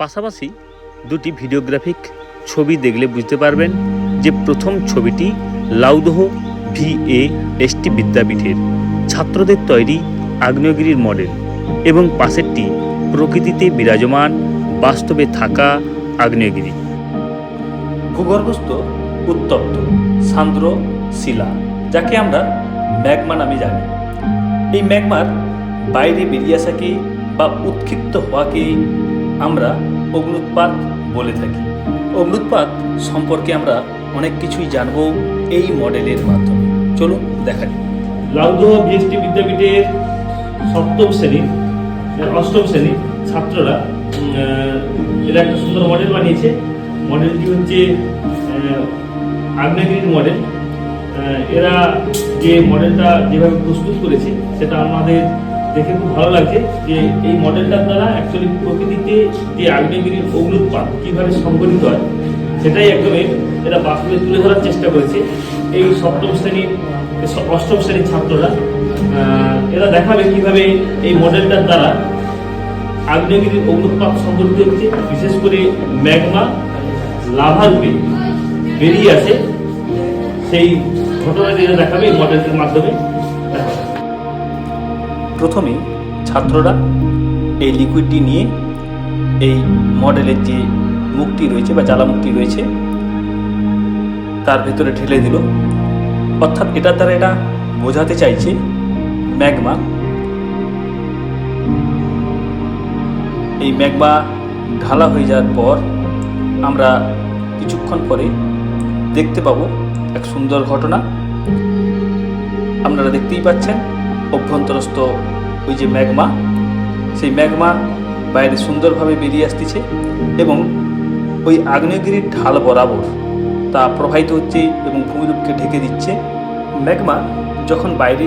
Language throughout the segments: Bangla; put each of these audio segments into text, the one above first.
পাশাপাশি দুটি ভিডিওগ্রাফিক ছবি দেখলে বুঝতে পারবেন যে প্রথম ছবিটি লাউদহ ভি এ এসটি বিদ্যাপীঠের ছাত্রদের তৈরি আগ্নেয়গিরির মডেল এবং পাশেরটি প্রকৃতিতে বিরাজমান বাস্তবে থাকা আগ্নেয়গিরি। ভূগর্ভস্থ, উত্তপ্ত, সান্দ্র শিলা, যাকে আমরা ম্যাগমা নামে জানি। এই ম্যাগমার বাইরে বেরিয়ে আসাকে বা উৎক্ষিপ্ত হওয়াকে আমরা অগ্নুৎপাত বলে থাকি। অগ্নুৎপাত সম্পর্কে আমরা অনেক কিছুই জানব এই মডেলের মাধ্যমে। চলুন দেখা যাক। লাউদহ বিএসটি বিদ্যাপীঠের সপ্তম শ্রেণি অষ্টম শ্রেণির ছাত্ররা এরা একটা সুন্দর মডেল বানিয়েছে। মডেলটি হচ্ছে আগ্নেয়গিরির মডেল। এরা যে মডেলটা যেভাবে প্রস্তুত করেছে, সেটা আমাদের দেখে খুব ভালো লাগছে যে এই মডেলটার দ্বারা অ্যাকচুয়ালি প্রকৃতিতে যে আগ্নেয়গিরির অগ্নুৎপাত কীভাবে সংঘটিত হয়, সেটাই একদমই এরা বাস্তবে তুলে ধরার চেষ্টা করেছে এই সপ্তম শ্রেণির, অষ্টম শ্রেণির ছাত্ররা এরা দেখাবে কীভাবে এই মডেলটার দ্বারা আগ্নেয়গিরির অগ্নুৎপাত সংঘটিত হচ্ছে, বিশেষ করে ম্যাগমা লাভা রূপে বেরিয়ে আসে সেই ঘটনাটি এরা দেখাবে এই মডেলটির মাধ্যমে। প্রথমে ছাত্ররা এই লিকুইডটি নিয়ে এই মডেলের যে মুক্তি রয়েছে বা জ্বালামুখটি রয়েছে, তার ভেতরে ঢেলে দিল। অর্থাৎ এটার দ্বারা এটা বোঝাতে চাইছে ম্যাগমা। এই ম্যাগমা ঢালা হয়ে যাওয়ার পর আমরা কিছুক্ষণ পরে দেখতে পাবো এক সুন্দর ঘটনা। আপনারা দেখতেই পাচ্ছেন অভ্যন্তরস্থ ওই যে ম্যাগমা, সেই ম্যাগমা বাইরে সুন্দরভাবে বেরিয়ে আসতেছে এবং ওই আগ্নেয়গিরির ঢাল বরাবর তা প্রবাহিত হচ্ছে এবং ভূমিরূপকে ঢেকে দিচ্ছে। ম্যাগমা যখন বাইরে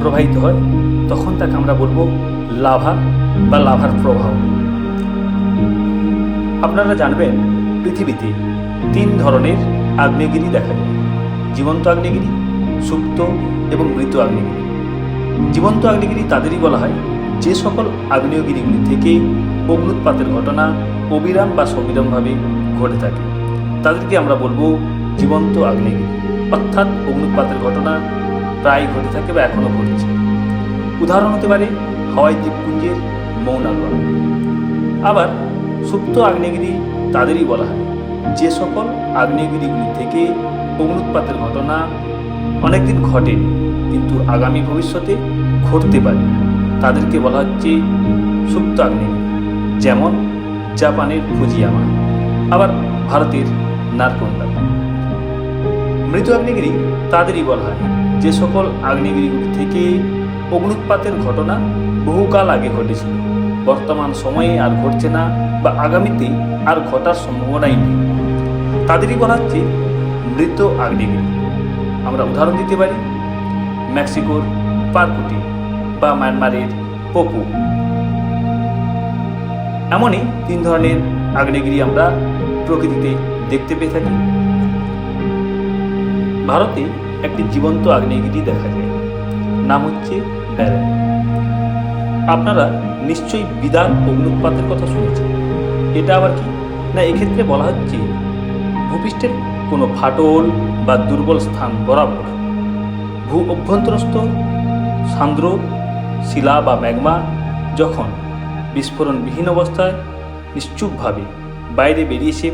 প্রবাহিত হয়, তখন তাকে আমরা বলব লাভা বা লাভার প্রবাহ। আপনারা জানবেন, পৃথিবীতে তিন ধরনের আগ্নেয়গিরি দেখা যায়। জীবন্ত আগ্নেয়গিরি, সুপ্ত এবং মৃত আগ্নেয়গিরি। জীবন্ত আগ্নেয়গিরি তাদেরই বলা হয়। যে সকল আগ্নেয়গিরিগুলি থেকে অগ্নুৎপাতের ঘটনা অবিরাম বা সবিরামভাবে ঘটে থাকে, তাদেরকে আমরা বলব জীবন্ত আগ্নেয়গিরি। অর্থাৎ অগ্নুৎপাতের ঘটনা প্রায় ঘটে থাকে বা এখনও ঘটছে। উদাহরণ হতে পারে হাওয়াই দ্বীপপুঞ্জের মৌনাগর। আবার সুপ্ত আগ্নেয়গিরি তাদেরই বলা হয়। যে সকল আগ্নেয়গিরিগুলি থেকে অগ্নুৎপাতের ঘটনা অনেকদিন ঘটে কিন্তু আগামী ভবিষ্যতে ঘটতে পারে। তাদেরকে বলা হচ্ছে সুপ্ত আগ্নেয়গিরি যেমন জাপানের ফুজিয়ামা, আবার ভারতের নারকন্ডা। মৃত আগ্নেয়গিরি তাদেরই বলা হয়। যে সকল আগ্নেয়গিরিগুলি থেকে অগ্নুৎপাতের ঘটনা বহুকাল আগে ঘটেছিল। বর্তমান সময়ে আর ঘটছে না বা আগামীতে আর ঘটার সম্ভাবনাই নেই। তাদেরই বলা হচ্ছে মৃত আগ্নেয়গিরি। আমরা উদাহরণ দিতে পারি। মেক্সিকোর পারকুটি বা মায়ানমারের পপু। এমনই তিন ধরনের আগ্নেয়গিরি আমরা প্রকৃতিতে দেখতে পেয়ে থাকি। ভারতে একটি জীবন্ত আগ্নেয়গিরি দেখা যায়, নাম হচ্ছে ব্যারেন আপনারা নিশ্চয়ই বিদান অগ্নুৎপাতের কথা শুনেছেন। এটা আবার কি? না, এক্ষেত্রে বলা হচ্ছে ভূপৃষ্ঠের কোনো ফাটল বা দুর্বল স্থান বরাবর। ভূ অভ্যন্তরস্থ সান্দ্র, শিলা বা ম্যাগমা যখন বিস্ফোরণবিহীন অবস্থায় নিশ্চুপভাবে বাইরে বেরিয়ে এসে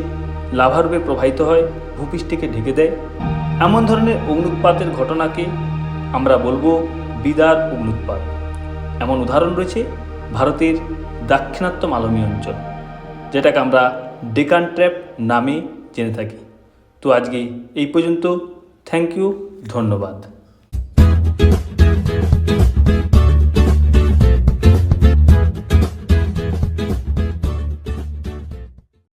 লাভারূপে প্রবাহিত হয়, ভূপৃষ্ঠকে ঢেকে দেয়, এমন ধরনের অগ্নুৎপাতের ঘটনাকে আমরা বলব বিদার অগ্নুৎপাত। এমন উদাহরণ রয়েছে ভারতের দাক্ষিণাত্য মালভূমি অঞ্চল, যেটাকে আমরা ডেকান ট্র্যাপ নামে জেনে থাকি। তো আজকে এই পর্যন্ত, থ্যাংক ইউ, ধন্যবাদ। Thank you.